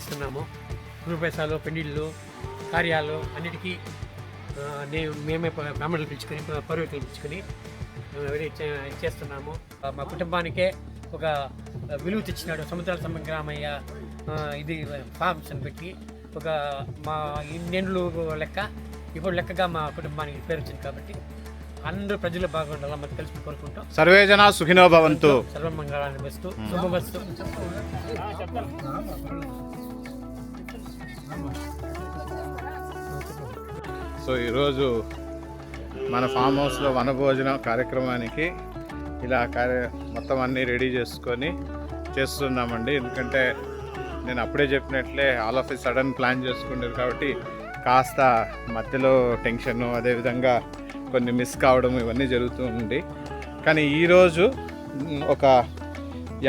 వహిస్తున్నాము గృహపేసాలు పెళ్ళిళ్ళు కార్యాలు అన్నిటికీ నేను మేమే బ్రాహ్మణులు పిలుచుకొని ప- పౌరోహితులు పిలుచుకొని చేస్తున్నాము. మా కుటుంబానికే ఒక విలువ తెచ్చినాడు సముద్రాల సంగ్రామయ్య ఆ, ఇది ఫార్మ్స్ అని పెట్టి ఒక మా ఇన్నేళ్ళు లెక్క ఇప్పుడు లెక్కగా మా కుటుంబానికి పేరు వచ్చింది కాబట్టి అందరూ ప్రజలు బాగుండాలి మనం కలిసి కోరుకుంటాం సర్వే జన సుఖినో భవంతు. సర్వమంగళాన్ని వస్తూ శుభవస్తు సో ఈరోజు మన ఫామ్ హౌస్లో వనభోజన కార్యక్రమానికి ఇలా కార్య మొత్తం అన్నీ రెడీ చేసుకొని చేస్తున్నామండి. ఎందుకంటే నేను అప్పుడే చెప్పినట్లే ఆల్ ఆఫ్ సడన్ ప్లాన్ చేసుకున్నారు కాబట్టి కాస్త మధ్యలో టెన్షన్ అదేవిధంగా కొన్ని మిస్ కావడం ఇవన్నీ జరుగుతూ ఉంది. కానీ ఈరోజు ఒక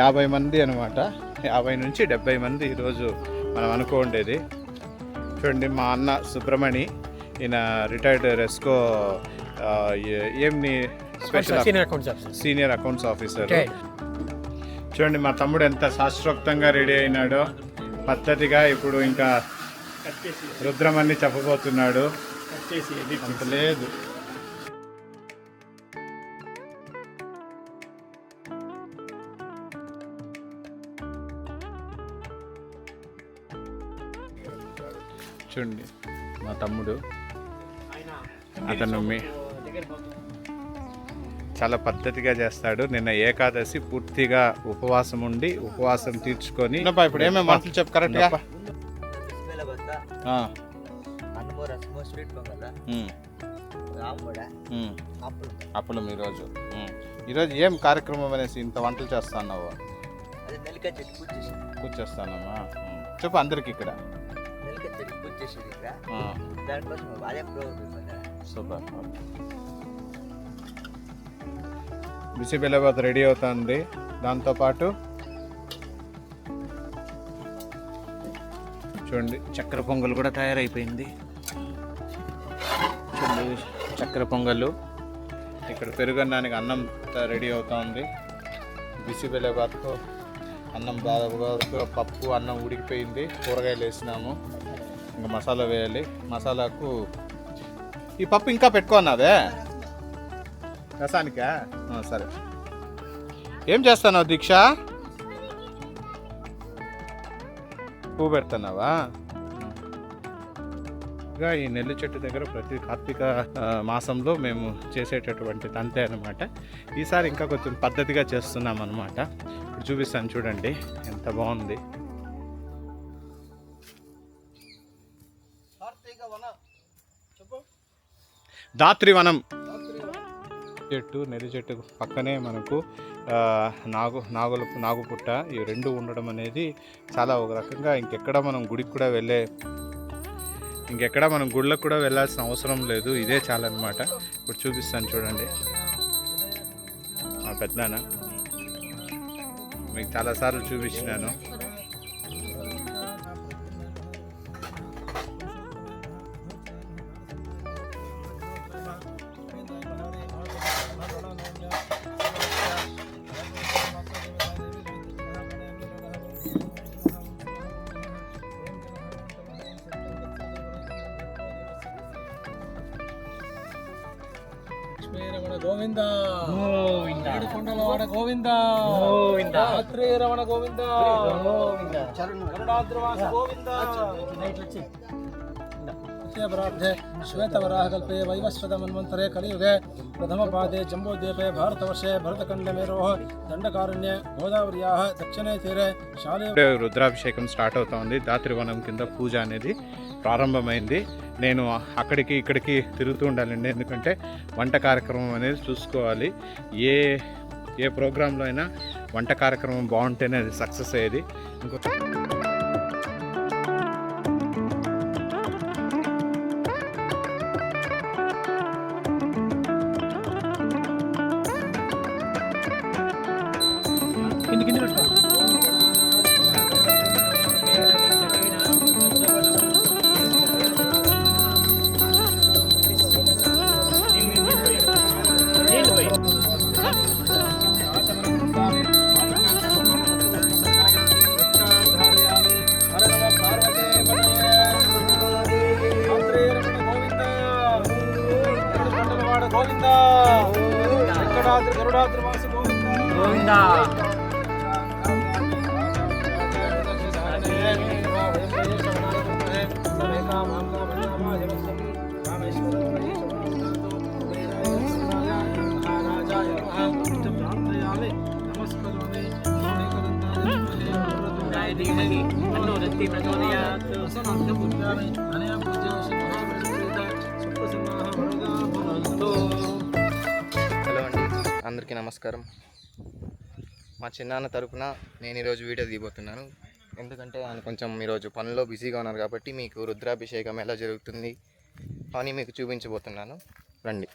యాభై మంది అనమాట యాభై నుంచి డెబ్బై మంది ఈరోజు మనం అనుకోండేది. చూడండి మా అన్న సుబ్రమణి ఈయన రిటైర్డ్ రెస్కో ఏమి స్పెషల్ సీనియర్ అకౌంట్స్ ఆఫీసర్ చూడండి మా తమ్ముడు ఎంత శాస్త్రోక్తంగా రెడీ అయినాడో పద్ధతిగా ఇప్పుడు ఇంకా రుద్రమని చెప్పబోతున్నాడు. అంత లేదు. చూడండి మా తమ్ముడు. అతను మీ చాలా పద్ధతిగా చేస్తాడు. నిన్న ఏకాదశి పూర్తిగా ఉపవాసం ఉండి ఉపవాసం తీర్చుకొని ఇప్పుడు? ఏమేమి మాటలు చెప్పు కరెక్ట్ అప్పులు. ఈరోజు ఈరోజు ఏం కార్యక్రమం అనేసి ఇంత వంటలు చేస్తున్నావు? కూర్చేస్తానమ్మా. చెప్పు అందరికి ఇక్కడ. నెల్లికాయ చెట్టు పూజ చేసేది ఇక్కడ దానికోసం అదే ప్రోగ్రామ్ సూపర్ రెడీ అవుతుంది. దాంతోపాటు చూడండి చక్కెర పొంగల్ కూడా తయారైపోయింది. చూడండి చక్కెర పొంగల్. ఇక్కడ పెరుగన్నానికి అన్నం రెడీ అవుతుంది. బిసి బెల్లబాత్తో అన్నం బాగా పప్పు అన్నం ఉడికిపోయింది. కూరగాయలు వేసినాము. ఇంకా మసాలా వేయాలి. మసాలాకు ఈ పప్పు ఇంకా పెట్టుకున్నావే రసానికా? సరే. ఏం చేస్తున్నావు దీక్ష? పువ్వు పెడుతున్నావా? ఇంకా ఈ నెల్లి చెట్టు దగ్గర ప్రతి కార్తీక మాసంలో మేము చేసేటటువంటి తంతే అనమాట ఈసారి ఇంకా కొంచెం పద్ధతిగా చేస్తున్నాం అనమాట ఇప్పుడు చూపిస్తాను చూడండి ఎంత బాగుంది. దాత్రివనం. చెట్టు నెల్లి చెట్టు పక్కనే మనకు నాగు నాగుల నాగుపుట్ట ఈ రెండు ఉండడం అనేది చాలా ఒక రకంగా ఇంకెక్కడ మనం గుడికి కూడా వెళ్ళే ఇంకెక్కడ మనం గుళ్ళకు కూడా వెళ్ళాల్సిన అవసరం లేదు. ఇదే చాలన్నమాట. ఇప్పుడు చూపిస్తాను చూడండి. మా పెద్దనాన్న. మీకు చాలాసార్లు చూపించినాను. లక్ష్మీరమణ గోవింద. గోవింద. కొండలవాడ గోవింద. గోవింద. రాత్రి రమణ గోవింద. గరుడాద్రివాస గోవింద. ప్రార్థే శ్వేతవరాహకల్పే వైవస్వతమన్వంతరే కలియుగే ప్రథమపాదే జంబోద్వీపే భారతవర్షే భరతఖండమేరోः దండకారణ్యే గోదావరియా దక్షిణే తీరే శాలే రుద్రాభిషేకం స్టార్ట్ అవుతోంది. దాత్రివనం కింద పూజ అనేది ప్రారంభమైంది. నేను అక్కడికి ఇక్కడికి తిరుగుతూ ఉండాలండి. ఎందుకంటే వంట కార్యక్రమం అనేది చూసుకోవాలి. ఏ ఏ ప్రోగ్రాంలో అయినా వంట కార్యక్రమం బాగుంటేనే అది సక్సెస్ అయ్యేది. ఇంకొక హలో అండి అందరికీ నమస్కారం. మా చిన్నాన్న తరపున నేను ఈరోజు వీడియో తీయబోతున్నాను. ఎందుకంటే ఆయన కొంచెం ఈరోజు పనిలో బిజీగా ఉన్నారు కాబట్టి మీకు రుద్రాభిషేకం ఎలా జరుగుతుంది అని మీకు చూపించబోతున్నాను. రండి.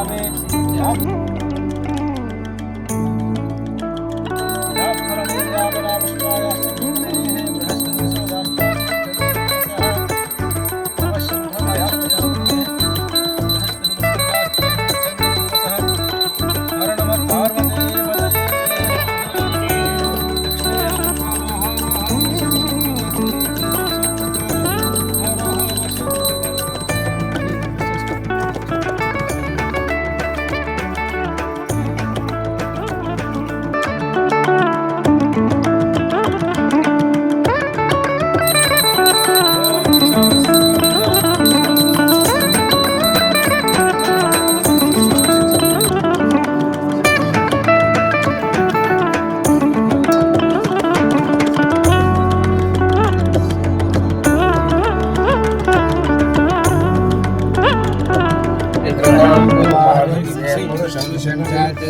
আমিন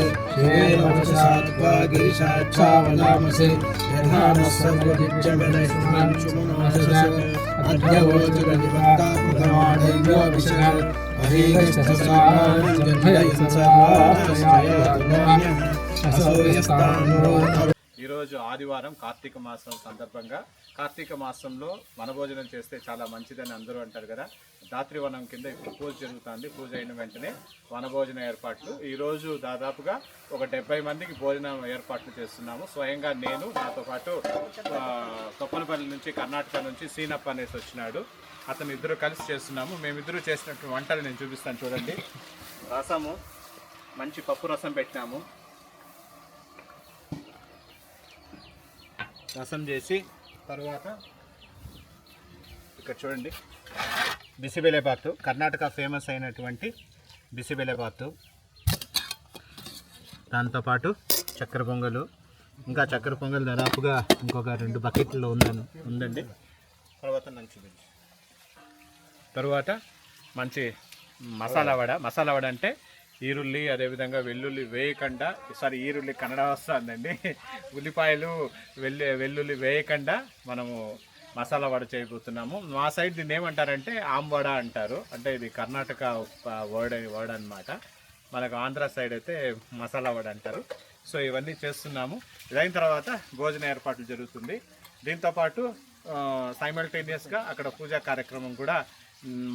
समर्पयामि गिरिशाच्छावदामसे यथानः सर्वजित्यमनः ఈరోజు ఆదివారం కార్తీక మాసం సందర్భంగా కార్తీక మాసంలో వనభోజనం చేస్తే చాలా మంచిదని అందరూ అంటారు కదా దాత్రివనం కింద ఇప్పుడు పూజ జరుగుతుంది. పూజ అయిన వెంటనే వనభోజన ఏర్పాట్లు. ఈరోజు దాదాపుగా ఒక డెబ్బై మందికి భోజనం ఏర్పాట్లు చేస్తున్నాము. స్వయంగా నేను నాతో పాటు తొప్పలపల్లి నుంచి కర్ణాటక నుంచి సీనప్ప అనేసి వచ్చినాడు. అతను ఇద్దరు కలిసి చేస్తున్నాము. మేమిద్దరు చేసినటువంటి వంటలు నేను చూపిస్తాను చూడండి. రసము మంచి పప్పు రసం పెట్టినాము. రసం చేసి తర్వాత ఇక్కడ చూడండి. బిసిబెలెబాతు కర్ణాటక ఫేమస్ అయినటువంటి బిసిబెలెబాతు. దాంతోపాటు చక్కెర పొంగలు ఇంకా చక్కెర పొంగల్ దాదాపుగా ఇంకొక రెండు బకెట్లో ఉందని ఉందండి. తర్వాత మంచి తరువాత మంచి మసాలా వడ మసాలా వడ అంటే ఈరుల్లి అదేవిధంగా వెల్లుల్లి వేయకుండా ఈసారి ఈరుల్లి కన్నడ వస్తుందండి. ఉల్లిపాయలు వెల్లు వెల్లుల్లి వేయకుండా మనము మసాలా వడ చేయబోతున్నాము. మా సైడ్ దీన్ని ఏమంటారంటే ఆంబడ అంటారు. అంటే ఇది కర్ణాటక వర్డ్ వర్డ్ అనమాట మనకు ఆంధ్ర సైడ్ అయితే మసాలా వడ అంటారు. సో ఇవన్నీ చేస్తున్నాము. ఇదైన తర్వాత భోజన ఏర్పాట్లు జరుగుతుంది. దీంతోపాటు సైమల్టేనియస్గా అక్కడ పూజా కార్యక్రమం కూడా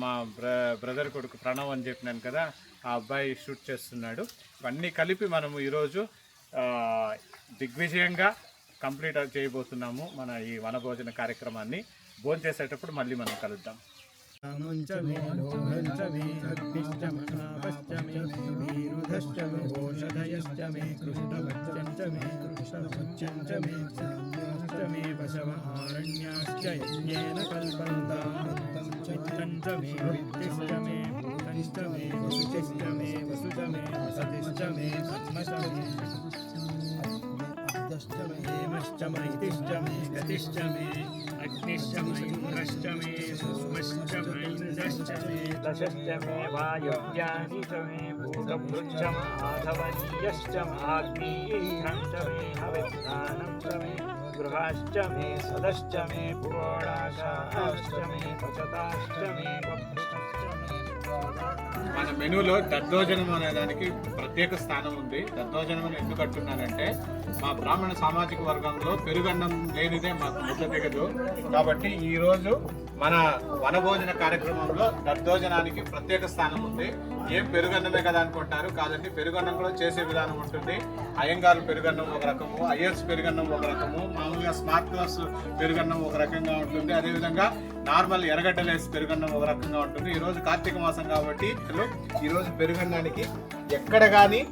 మా బ్ర బ్రదర్ కొడుకు ప్రణవ్ అని చెప్పినాను కదా ఆ అబ్బాయి షూట్ చేస్తున్నాడు. ఇవన్నీ కలిపి మనము ఈరోజు దిగ్విజయంగా కంప్లీట్ చేయబోతున్నాము మన ఈ వనభోజన కార్యక్రమాన్ని భోజనం చేసేటప్పుడు మళ్ళీ మనం కలుద్దాం రామంచ మే లోహంచ మే అగ్నిశ్చ మహాపశ్చ మే వీరుధశ్చ మే ఓషధయశ్చ మే కృష్ణభక్షంచ మే కృష్ణభక్షంచ మే సామ్యాశ్చ మే పశవ ఆరణ్యాశ్చ యజ్ఞేన కల్పంతా చిత్తంచ మే విత్తిశ్చ మే భూత वसतिश्च मे वसुचिश्च मे वसुच मे वसतिश्च मे कर्मच मे मैतिश्च मे गतिश्च मे अग्निश्च मयूरश्च मे सोमश्च मैन्दश्च मे मे वायुव्यानि च मे च मे हविर्दानं च मे गृहाश्च मे सदश्च मे पुरोडाशाश्च मे पचताश्च मे वभृतश्च मे మన మెనూలో దద్దోజనం అనే దానికి ప్రత్యేక స్థానం ఉంది. దద్దోజనం ఎందుకు అంటున్నానంటే మా బ్రాహ్మణ సామాజిక వర్గంలో పెరుగన్నం లేనిదే మాకు ముద్ద దిగదు కాబట్టి ఈ రోజు మన వనభోజన కార్యక్రమంలో దద్దోజనానికి ప్రత్యేక స్థానం ఉంది. ఏం పెరుగన్నమే కదా అనుకుంటారు. కాదండి పెరుగన్నం కూడా చేసే విధానం ఉంటుంది. అయ్యంగారు పెరుగన్నం ఒక రకము ఐఎస్ పెరుగన్నం ఒక రకము మామూలుగా స్మార్ట్ క్లాస్ పెరుగన్నం ఒక రకంగా ఉంటుంది. అదేవిధంగా నార్మల్ ఎర్రగడ్డలేసి పెరుగన్నం ఒక రకంగా ఉంటుంది. ఈ రోజు కార్తీక మాసం కాబట్టి ఈ రోజు పెరుగన్నానికి ఎక్కడ కానీ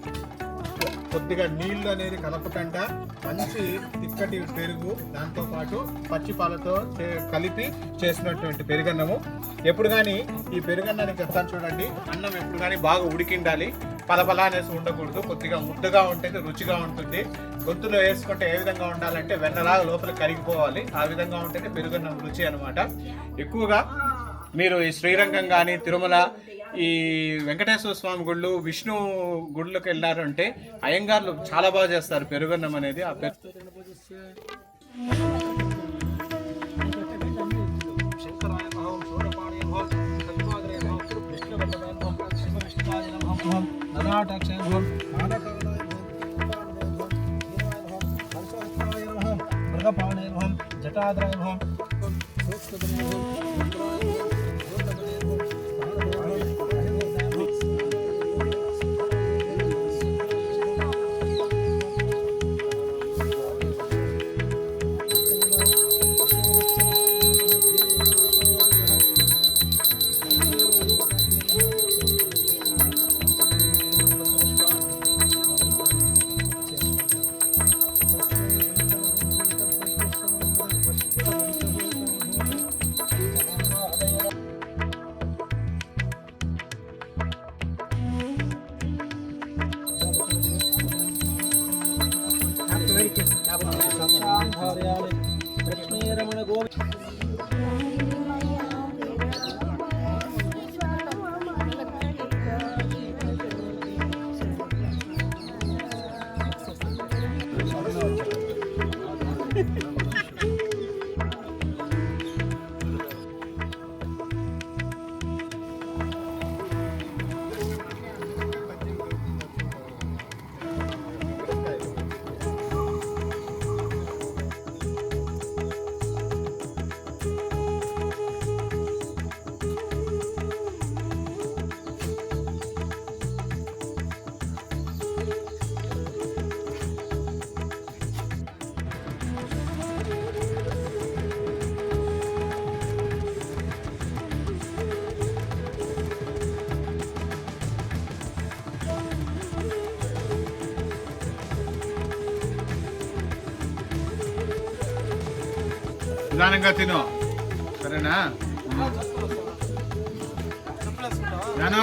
కొద్దిగా నీళ్ళు అనేది కలపకుండా మంచి తిక్కటి పెరుగు దాంతో పాటు పచ్చి పాలతో చే- కలిపి చేసినటువంటి పెరుగన్నము. ఎప్పుడు కానీ ఈ పెరుగన్నానికి చెప్తాను చూడండి. అన్నం ఎప్పుడు కానీ బాగా ఉడికిండాలి. పలపలా అనేసి ఉండకూడదు. కొద్దిగా ముద్దగా ఉంటేనే రుచిగా ఉంటుంది. గొంతులో వేసుకుంటే ఏ విధంగా ఉండాలంటే వెన్నలాగా లోపల కరిగిపోవాలి. ఆ విధంగా ఉంటేనే పెరుగున్న రుచి అనమాట ఎక్కువగా మీరు ఈ శ్రీరంగం కానీ తిరుమల ఈ వెంకటేశ్వర స్వామి గుళ్ళు విష్ణు గుళ్ళకి వెళ్ళారంటే అయ్యంగార్లు చాలా బాగా చేస్తారు పెరుగన్నం అనేది. ఆ పెరు नागपाणैर्वहं లక్ష్మీరమణ గోవింద నిదానంగా తిను సరేనా నాను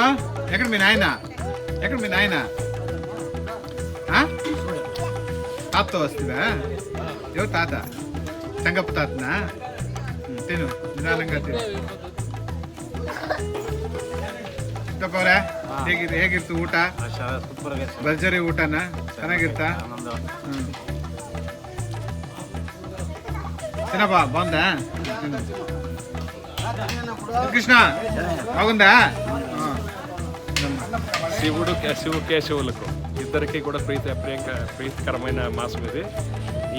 ఎక్కడ మీ నాయన ఎక్కడ మీ నాయన ఆ? తాతతో వస్తుందా ఎవరు తాత సంగప్ప తాతనా ఉం, తిను ನಿಧಾನಂಗ ತಿನ್ನು ತಗೋರೆ ಹೇಗಿದೆ ಹೇಗಿತ್ತು ಊಟ ಭರ್ಜರಿ ಊಟನ ಚೆನ್ನಾಗಿರ್ತಾ ಹ್ಮ್ తినబా బాగుందా? కృష్ణ బాగుందా? శివుడు శివు కేశవులకు ఇద్దరికి కూడా ప్రీతి ప్రియంక ప్రీతికరమైన మాసం ఇది.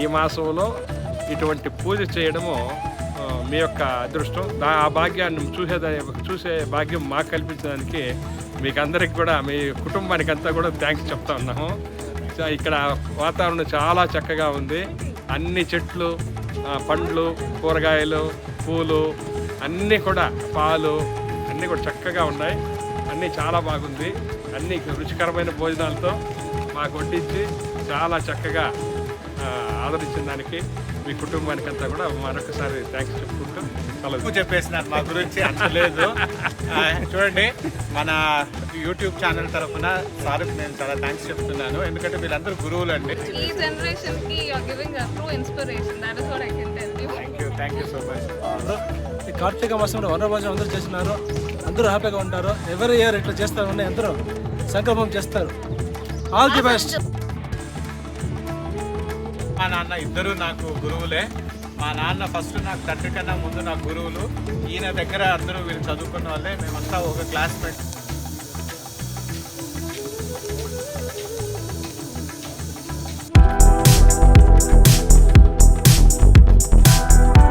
ఈ మాసంలో ఇటువంటి పూజ చేయడము మీ యొక్క అదృష్టం. ఆ భాగ్యాన్ని చూసే చూసే భాగ్యం మాకు కల్పించడానికి మీకు అందరికి కూడా మీ కుటుంబానికి అంతా కూడా థ్యాంక్స్ చెప్తా ఉన్నాము. ఇక్కడ వాతావరణం చాలా చక్కగా ఉంది. అన్ని చెట్లు పండ్లు కూరగాయలు పూలు అన్నీ కూడా పాలు అన్నీ కూడా చక్కగా ఉన్నాయి. అన్నీ చాలా బాగుంది. అన్ని రుచికరమైన భోజనాలతో మాకు వడ్డించి చాలా చక్కగా ఆదరించిన దానికి మీ కుటుంబానికి అంతా కూడా మరొకసారి థ్యాంక్స్ చెప్పుకుంటూ ఎక్కువ చెప్పేసినారు మా గురించి అంత లేదు. చూడండి మన యూట్యూబ్ ఛానల్ తరఫున సార్కి నేను చాలా థ్యాంక్స్ చెప్తున్నాను. ఎందుకంటే వీళ్ళందరూ గురువులు అండి ఈ జనరేషన్కి you're giving a true inspiration that is what I can tell you thank you thank you so much ఈ కార్తీక మాసంలో వనభోజనం అందరూ చేస్తున్నారు. అందరూ హ్యాపీగా ఉంటారు. ఎవరి ఇయర్ ఇట్లా చేస్తారు అందరూ సంకల్పం చేస్తారు. ఆల్ ది బెస్ట్ మా నాన్న ఇద్దరు నాకు గురువులే. మా నాన్న ఫస్ట్ నాకు తండ్రి కన్నా ముందు నాకు గురువులు. ఈయన దగ్గర అందరూ వీళ్ళు చదువుకున్న వాళ్ళే. మేమంతా ఒక క్లాస్మేట్